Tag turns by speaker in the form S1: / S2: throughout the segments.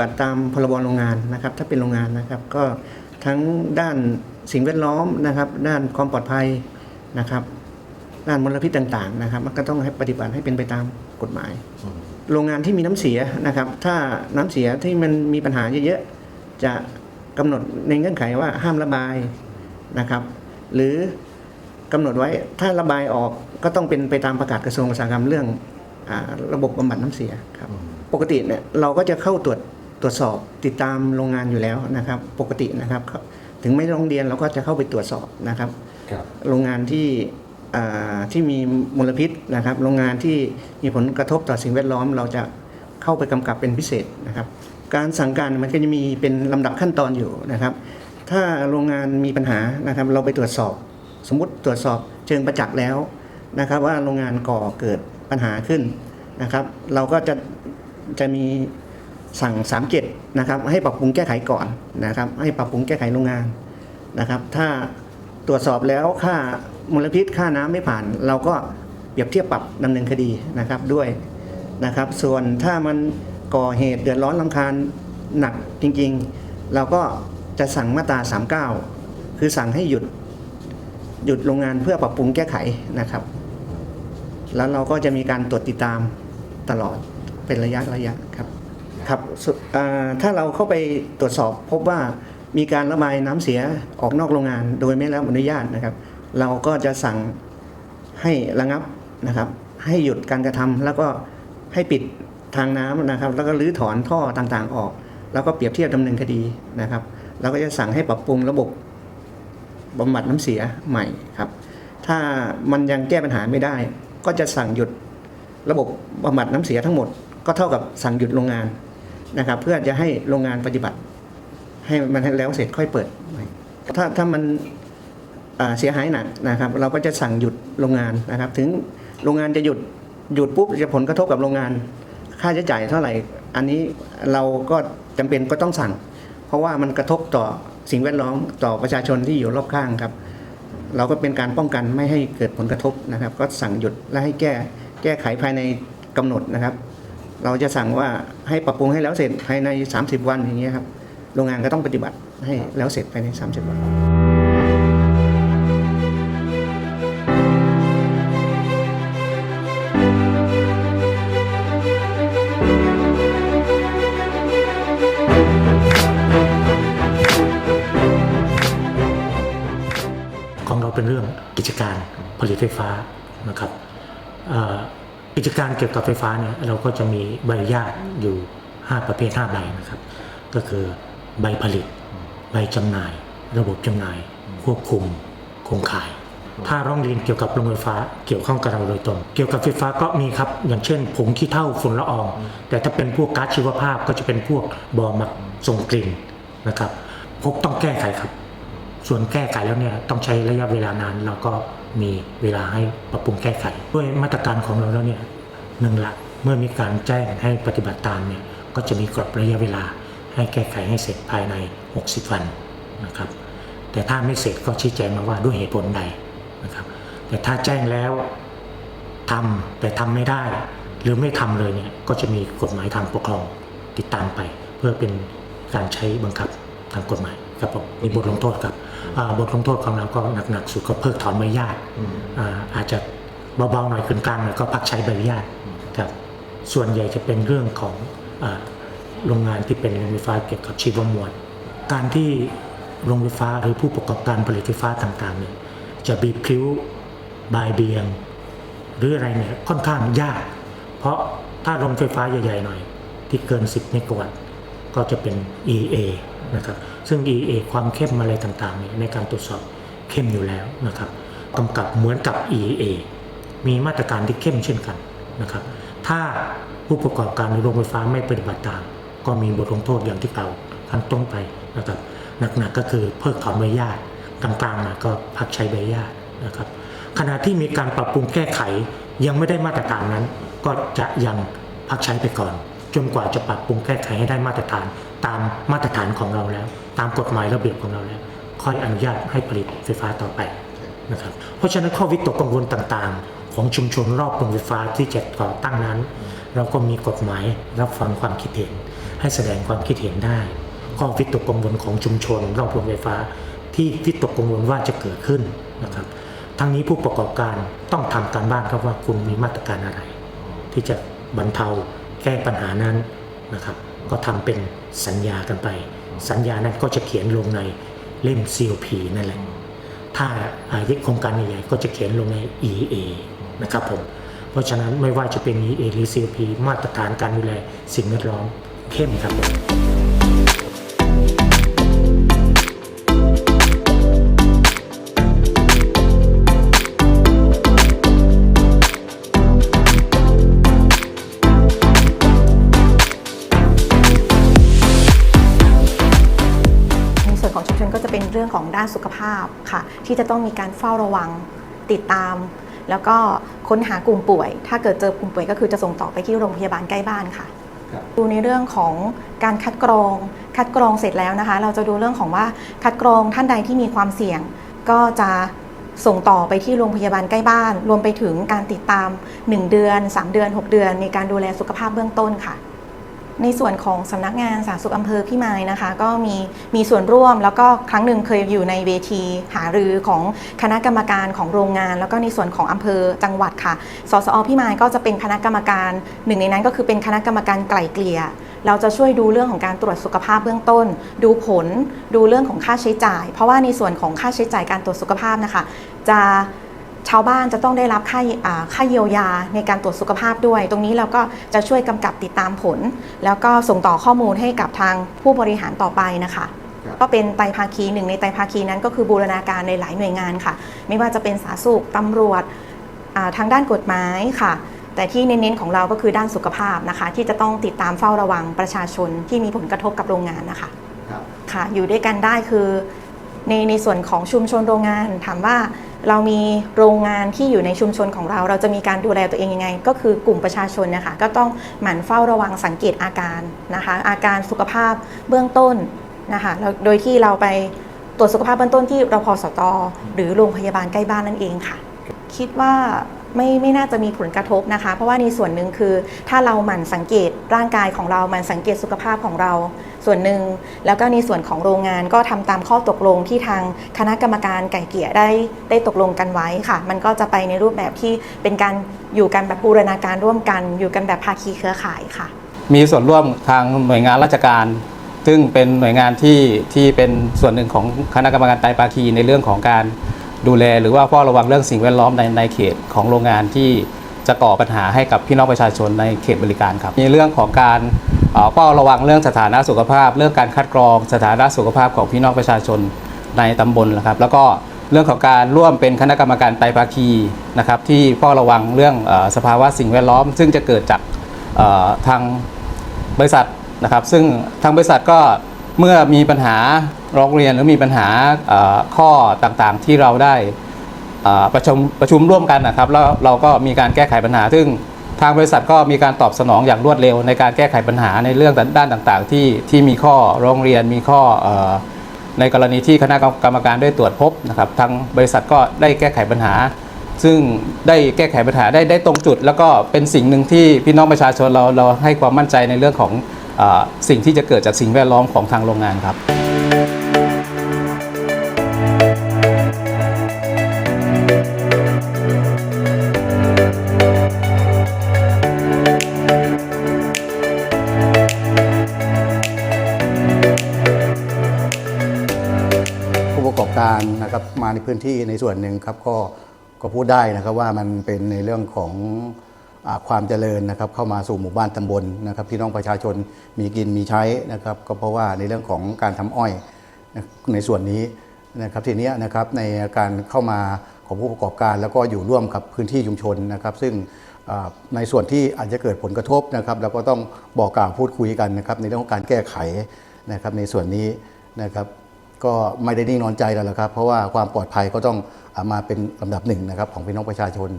S1: บัติตามพรบโรงงานนะครับ ถ้าเป็นโรงงานนะครับ ก็ทั้งด้านสิ่งแวดล้อมนะครับ ด้านความปลอดภัยนะครับด้านมลพิษต่างๆนะครับ มันก็ต้องให้ปฏิบัติให้เป็นไปตามกฎหมาย โรงงานที่มีน้ำเสียนะครับ ถ้าน้ำเสียที่มันมีปัญหาเยอะๆจะกำหนดในเงื่อนไขว่าห้ามระบายนะครับ หรือกำหนดไว้ถ้าระบายออกก็ต้องเป็นไปตามประกาศกระทรวงอุตสาหกรรมเรื่องอาระบบบำบัดน้ำเสียครับ ปกติเนี่ยเราก็จะเข้าตรวจ ตรวจสอบติดตามโรงงานอยู่แล้วนะครับ ปกตินะครับ ถึงไม่โรงเรียนเราก็จะเข้าไปตรวจสอบนะครับ
S2: ครับ
S1: โรงงานที่อ่าที่มีมลพิษนะครับ โรงงานที่มีผลกระทบต่อสิ่งแวดล้อม เราจะเข้าไปกำกับเป็นพิเศษนะครับ การสั่งการมันก็จะมีเป็นลำดับขั้นตอนอยู่นะครับ ถ้าโรงงานมีปัญหานะครับ เราไปตรวจสอบ สมมุติตรวจสอบเชิงประจักษ์แล้วนะครับ ว่าโรงงานก่อเกิดปัญหาขึ้นนะครับ เราก็จะจะมี สั่ง3เจ็ดนะครับ ให้ปรับปรุงแก้ไขก่อนนะครับ ให้ปรับปรุงแก้ไขโรงงานนะครับ ถ้าตรวจสอบแล้วค่ามลพิษค่าน้ำไม่ผ่าน เราก็เปรียบเทียบปรับดำเนินคดีนะครับด้วยนะครับ ส่วนถ้ามันก่อเหตุเดือดร้อนลำคาญหนักจริงๆ เราก็จะสั่งมาตรา 39 คือสั่งให้หยุดหยุดโรงงานเพื่อปรับปรุงแก้ไขนะครับ แล้วเราก็จะมีการตรวจติดตามตลอดเป็นระยะระยะครับ ครับถ้าเราเข้าไปตรวจสอบพบว่ามีการระบายน้ำเสียออกนอกโรงงาน โดยไม่ได้รับอนุญาตนะครับ เราก็จะสั่งให้ระงับนะครับ ให้หยุดการกระทำแล้วก็ให้ปิดทางน้ำนะครับ แล้วก็รื้อถอนท่อต่างๆออก แล้วก็เปรียบเทียบดำเนินคดีนะครับเราก็จะสั่งให้ปรับปรุงระบบบำบัดน้ำเสียใหม่ครับ ถ้ามันยังแก้ปัญหาไม่ได้ ก็จะสั่งหยุดระบบบำบัดน้ำเสียทั้งหมด ก็เท่ากับสั่งหยุดโรงงาน นะครับ เพื่อจะให้โรงงานปฏิบัติ ให้มันแล้วเสร็จค่อยเปิด ถ้าถ้ามันเสียหายหนักนะครับ เราก็จะสั่งหยุดโรงงานนะครับ ถึงโรงงานจะหยุดหยุดปุ๊บจะผลกระทบกับโรงงาน ค่าใช้จ่ายเท่าไหร่ อันนี้เราก็จำเป็นก็ต้องสั่ง เพราะว่ามันกระทบต่อสิ่งแวดล้อมต่อประชาชนที่อยู่รอบข้างครับ เราก็เป็นการป้องกันไม่ให้เกิดผลกระทบนะครับ ก็สั่งหยุดและให้แก้แก้ไขภายในกำหนดนะครับ เราจะสั่งว่าให้ปรับปรุงให้แล้วเสร็จภายใน 30 วันอย่างเงี้ยครับโรงงานก็ต้องปฏิบัติให้แล้วเสร็จภายใน 30 วัน
S3: ของเราเป็นเรื่องกิจการผลิตไฟฟ้านะครับอ่อ กิจการเกี่ยวกับไฟฟ้าเนี่ยเราก็จะมีใบอนุญาตอยู่ 5 ประเภท5ใบนะครับ ก็คือใบผลิต ใบจำหน่าย ระบบจำหน่าย ควบคุมโครงข่าย ถ้าร้องเรียนเกี่ยวกับโรงไฟฟ้าเกี่ยวข้องกับเราโดยตรง เกี่ยวกับไฟฟ้าก็มีครับ อย่างเช่นผงขี้เถ้าฝุ่นละออง แต่ถ้าเป็นพวกก๊าซชีวภาพก็จะเป็นพวกบอหมักส่งกลิ่นนะครับพบต้องแก้ไขครับ ส่วนแก้ไขแล้วเนี่ยต้องใช้ระยะเวลานานเราก็ มีเวลาให้ปรับปรุงแก้ไข ด้วยมาตรการของเราแล้วเนี่ยหนึ่งละเมื่อมีการแจ้งให้ปฏิบัติตามเนี่ยก็จะมีกรอบระยะเวลาให้แก้ไขให้เสร็จภายใน 60 วันนะครับ แต่ถ้าไม่เสร็จก็ชี้แจงมาว่าด้วยเหตุผลใดนะครับ แต่ถ้าแจ้งแล้วทำแต่ทำไม่ได้ หรือไม่ทำเลยเนี่ยก็จะมีกฎหมายทางปกครองติดตามไป เพื่อเป็นการใช้บังคับทางกฎหมายครับผมมีบทลงโทษครับ บทลงโทษของเราก็หนักๆสุดก็เพิกถอนใบอนุญาตอ่าอาจจะเบาๆหน่อยขึ้นกลางหน่อยก็พักใช้ใบอนุญาตครับส่วนใหญ่จะเป็นเรื่องของอาโรงงานที่เป็นโรงไฟฟ้าเกี่ยวกับชีวมวล การที่โรงไฟฟ้าหรือผู้ประกอบการผลิตไฟฟ้าต่างๆเนี่ยจะบีบคิ้วบายเบียง หรืออะไรเนี่ยค่อนข้างยาก เพราะถ้าโรงไฟฟ้าใหญ่ๆหน่อย ที่เกิน 10เมกะวัตต์ก็จะเป็น EA นะครับซึ่ง EA ความเข้มอะไรต่างๆนี่ในการตรวจสอบเข้มอยู่แล้วนะครับกำกับเหมือนกับ EA มีมาตรการที่เข้มเช่นกันนะครับถ้าผู้ประกอบการหรือโรงไฟฟ้าไม่ปฏิบัติตาม ก็มีบทลงโทษอย่างที่กล่าขั้นต้นไปนะครับหนักๆก็คือเพิกถอนใบอนุญาตกลางๆนะก็พักใช้ใบอนุญาตนะครับขณะที่มีการปรับปรุงแก้ไขยังไม่ได้มาตรการนั้น ก็จะยังพักใช้ไปก่อน จนกว่าจะปรับปรุงแก้ไขให้ได้มาตรฐาน ตามมาตรฐานของเราแล้ว ตามกฎหมายระเบียบของเราแล้ว ค่อยอนุญาตให้ผลิตไฟฟ้าต่อไปนะครับเพราะฉะนั้นข้อวิตกกังวลต่างๆ ของชุมชนรอบโรงไฟฟ้าที่จะก่อตั้งนั้น เราก็มีกฎหมายรับฟังความคิดเห็น ให้แสดงความคิดเห็นได้ข้อวิตกกังวลของชุมชนรอบโรงไฟฟ้า ที่วิตกกังวลว่าจะเกิดขึ้นนะครับทั้งนี้ผู้ประกอบการต้องทำการบ้านครับว่าคุณมีมาตรการอะไร ที่จะบรรเทาแก้ปัญหานั้นนะครับ ก็ทำเป็นสัญญากันไป สัญญานั้นก็จะเขียนลงในเล่ม COP นั่นแหละ ถ้าอายุโครงการใหญ่ๆก็จะเขียนลงใน EA นะครับผม เพราะฉะนั้นไม่ว่าจะเป็น EA หรือ COP มาตรฐานการดูแลสิ่งแวดล้อมเข้มครับผม
S2: ของชุมชนก็จะเป็นเรื่องของด้านสุขภาพค่ะ ที่จะต้องมีการเฝ้าระวังติดตาม แล้วก็ค้นหากลุ่มป่วย ถ้าเกิดเจอกลุ่มป่วยก็คือจะส่งต่อไปที่โรงพยาบาลใกล้บ้านค่ะดูในเรื่องของการคัดกรอง คัดกรองเสร็จแล้วนะคะ เราจะดูเรื่องของว่าคัดกรองท่านใดที่มีความเสี่ยง ก็จะส่งต่อไปที่โรงพยาบาลใกล้บ้าน รวมไปถึงการติดตาม 1 เดือน 3 เดือน 6 เดือน ในการดูแลสุขภาพเบื้องต้นค่ะ ในส่วนของสำนักงานสาธารณสุขอำเภอพิมายนะคะ ก็มีมีส่วนร่วมแล้วก็ครั้งหนึ่งเคยอยู่ในเวทีหารือของคณะกรรมการของโรงงาน แล้วก็ในส่วนของอำเภอจังหวัดค่ะ สสอพิมายก็จะเป็นคณะกรรมการ หนึ่งในนั้นก็คือเป็นคณะกรรมการไกล่เกลี่ยเราจะช่วยดูเรื่องของการตรวจสุขภาพเบื้องต้น ดูผล ดูเรื่องของค่าใช้จ่าย เพราะว่าในส่วนของค่าใช้จ่ายการตรวจสุขภาพนะคะ จะ ชาวบ้านจะต้องได้รับค่าอ่าค่าเยียวยาในการตรวจสุขภาพด้วย ตรงนี้เราก็จะช่วยกำกับติดตามผล แล้วก็ส่งต่อข้อมูลให้กับทางผู้บริหารต่อไปนะคะ
S1: ครับ
S2: ก็เป็นไตรภาคีหนึ่งในไตรภาคีนั้นก็คือบูรณาการในหลายหน่วยงานค่ะ ไม่ว่าจะเป็นสาธารณสุขตำรวจอ่าทางด้านกฎหมายค่ะ แต่ที่เน้นๆของเราก็คือด้านสุขภาพนะคะ ที่จะต้องติดตามเฝ้าระวังประชาชนที่มีผลกระทบกับโรงงานนะคะ
S1: ครับ
S2: ค่ะอยู่ด้วยกันได้คือ ในในส่วนของชุมชนโรงงาน ถามว่าเรามีโรงงานที่อยู่ในชุมชนของเรา เราจะมีการดูแลตัวเองยังไง ก็คือกลุ่มประชาชนนะคะก็ต้องหมั่นเฝ้าระวังสังเกตอาการนะคะ อาการสุขภาพเบื้องต้นนะคะโดยที่เราไปตรวจสุขภาพเบื้องต้นที่รพสต หรือโรงพยาบาลใกล้บ้านนั่นเองค่ะ คิดว่า ไม่ไม่น่าจะมีผลกระทบนะคะ เพราะว่าในส่วนหนึ่งคือถ้าเราหมั่นสังเกตร่างกายของเราหมั่นสังเกตสุขภาพของเรา ส่วนหนึ่งแล้วก็ในส่วนของโรงงานก็ทำตามข้อตกลงที่ทางคณะกรรมการไก่เกลี่ยได้ได้ตกลงกันไว้ค่ะ มันก็จะไปในรูปแบบที่เป็นการอยู่กันแบบบูรณาการร่วมกัน อยู่กันแบบภาคีเครือข่ายค่ะ
S4: มีส่วนร่วมทางหน่วยงานราชการ ซึ่งเป็นหน่วยงานที่ที่เป็นส่วนหนึ่งของคณะกรรมการไตรภาคีในเรื่องของการ ดูแลหรือว่าเฝ้าระวังเรื่องสิ่งแวดล้อมในในเขตของโรงงานที่จะก่อปัญหาให้กับพี่น้องประชาชนในเขตบริการครับมีเรื่องของการเอ่อเฝ้าระวังเรื่องสถานะสุขภาพ เรื่องการคัดกรองสถานะสุขภาพของพี่น้องประชาชนในตำบลนะครับ แล้วก็เรื่องของการร่วมเป็นคณะกรรมการไตรภาคีนะครับที่เฝ้าระวังเรื่องอสภาวะสิ่งแวดล้อม ซึ่งจะเกิดจากทางบริษัทนะครับ ซึ่งทางบริษัทก็ เมื่อมีปัญหาร้องเรียนหรือมีปัญหาข้อต่างๆที่เราได้ประชุมประชุมร่วมกันนะครับแล้วเราก็มีการแก้ไขปัญหา ซึ่งทางบริษัทก็มีการตอบสนองอย่างรวดเร็ว ในการแก้ไขปัญหาในเรื่องด้านต่างๆ ที่ที่มีข้อร้องเรียนมีข้อในกรณีที่คณะกรรมการได้ตรวจพบนะครับทางบริษัทก็ได้แก้ไขปัญหา ซึ่งได้แก้ไขปัญหาได้ได้ตรงจุด แล้วก็เป็นสิ่งหนึ่งที่พี่น้องประชาชนเราเราให้ความมั่นใจในเรื่องของ สิ่งที่จะเกิดจากสิ่งแวดล้อมของทางโรงงานครับ
S5: ผู้ประกอบการนะครับมาในพื้นที่ในส่วนหนึ่งครับก็ก็พูดได้นะครับว่ามันเป็นในเรื่องของ ความเจริญนะครับเข้ามาสู่หมู่บ้านตำบลนะครับพี่น้องประชาชนมีกินมีใช้นะครับก็เพราะว่าในเรื่องของการทำอ้อยในส่วนนี้นะครับทีนี้นะครับในการเข้ามาของผู้ประกอบการ แล้วก็อยู่ร่วมกับพื้นที่ชุมชนนะครับ ซึ่งในส่วนที่อาจจะเกิดผลกระทบนะครับเราก็ต้องบอกกล่าวพูดคุยกันนะครับในเรื่องของการแก้ไขนะครับในส่วนนี้นะครับก็ไม่ได้นิ่งนอนใจแล้วละครับ เพราะว่าความปลอดภัยก็ต้องอามาเป็นลำดับหนึ่งนะครับของพี่น้องประชาชน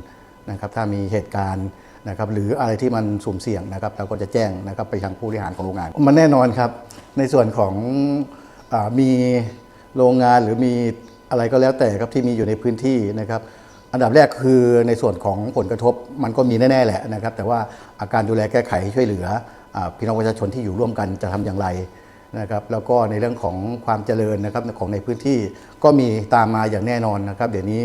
S5: นะครับถ้ามีเหตุการณ์นะครับหรืออะไรที่มันสุ่มเสี่ยงนะครับเราก็จะแจ้งนะครับไปทางผู้บริหารของโรงงาน มันแน่นอนครับ ในส่วนของอมีโรงงานหรือมีอะไรก็แล้วแต่ครับที่มีอยู่ในพื้นที่นะครับอันดับแรกคือในส่วนของผลกระทบมันก็มีแน่ ๆ แหละนะครับ แต่ว่าอาการดูแลแก้ไขช่วยเหลืออพี่น้องประชาชนที่อยู่ร่วมกันจะทำอย่างไรนะครับแล้วก็ในเรื่องของความเจริญนะครับของในพื้นที่ก็มีตามมาอย่างแน่นอนนะครับ เดี๋ยวนี้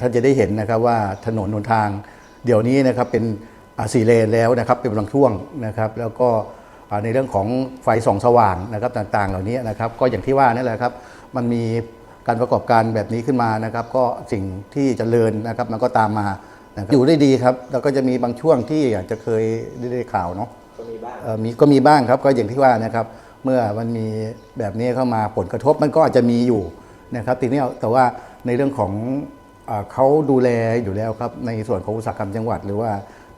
S5: ท่านจะได้เห็นนะครับว่าถนนหนทาง เดี๋ยวนี้นะครับเป็นอ่าสี่เลนแล้วนะครับเป็นบางช่วงนะครับ แล้วก็อ่าในเรื่องของไฟส่องสว่างนะครับต่างๆ เหล่านี้นะครับ ก็อย่างที่ว่านั่นแหละครับ มันมีการประกอบการแบบนี้ขึ้นมานะครับ ก็สิ่งที่เจริญนะครับมันก็ตามมานะครับอยู่ได้ดีครับ แล้วก็จะมีบางช่วงที่อาจจะเคยได้ได้ข่าวเนาะก็มีบ้างมีก็มีบ้างครับก็อย่างที่ว่านะครับ เมื่อมันมีแบบนี้เข้ามาผลกระทบมันก็อาจจะมีอยู่นะครับทีนี้แต่ว่าในเรื่องของอ่า เขาดูแลอยู่แล้วครับในส่วนของอุตสาหกรรมจังหวัด หรือว่า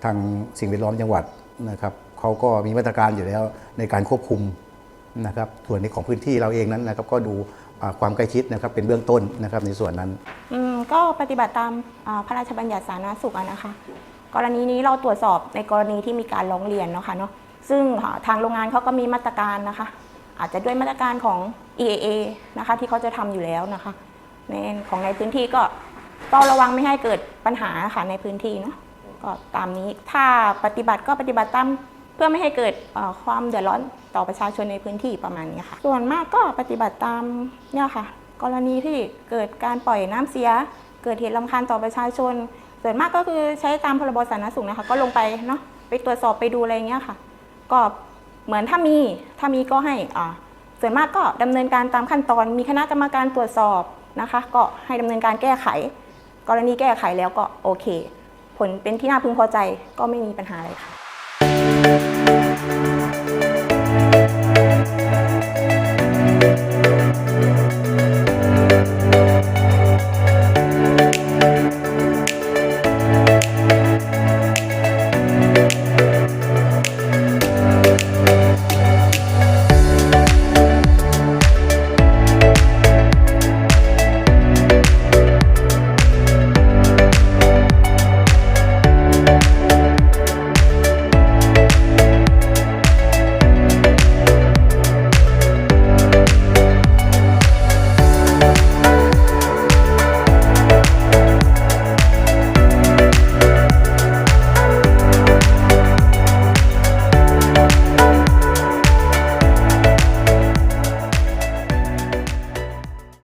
S5: ทางสิ่งแวดล้อมจังหวัดนะครับเขาก็มีมาตรการอยู่แล้วในการควบคุมนะครับส่วนในของพื้นที่เราเองนั้นนะครับก็ดูความใกล้ชิดนะครับเป็นเบื้องต้นนะครับในส่วนนั้น
S6: ก็ปฏิบัติตามพระราชบัญญัติสาธารณสุขนะคะ กรณีนี้เราตรวจสอบในกรณีที่มีการร้องเรียนเนาะค่ะเนาะซึ่งทางโรงงานเขาก็มีมาตรการนะคะ อาจจะด้วยมาตรการของ EAA นะคะที่เขาจะทำอยู่แล้วนะคะในของในพื้นที่ก็ เฝ้าระวังไม่ให้เกิดปัญหาค่ะในพื้นที่เนาะก็ตามนี้ถ้าปฏิบัติก็ปฏิบัติตามเพื่อไม่ให้เกิดความเดือดร้อนต่อประชาชนในพื้นที่ประมาณนี้ค่ะ ส่วนมากก็ปฏิบัติตามเนี่ยค่ะ กรณีที่เกิดการปล่อยน้ำเสีย เกิดเหตุรำคาญต่อประชาชน ส่วนมากก็คือใช้ตามพรบสาธารณสุขนะคะ ก็ลงไปเนาะไปตรวจสอบไปดูอะไรเงี้ยค่ะ ก็เหมือนถ้ามีถ้ามีก็ให้อ่าส่วนมากก็ดำเนินการตามขั้นตอนมีคณะกรรมการตรวจสอบนะคะ ก็ให้ดำเนินการแก้ไข กรณีแก้ไขแล้วก็โอเค ผลเป็นที่น่าพึงพอใจก็ไม่มีปัญหาอะไรค่ะ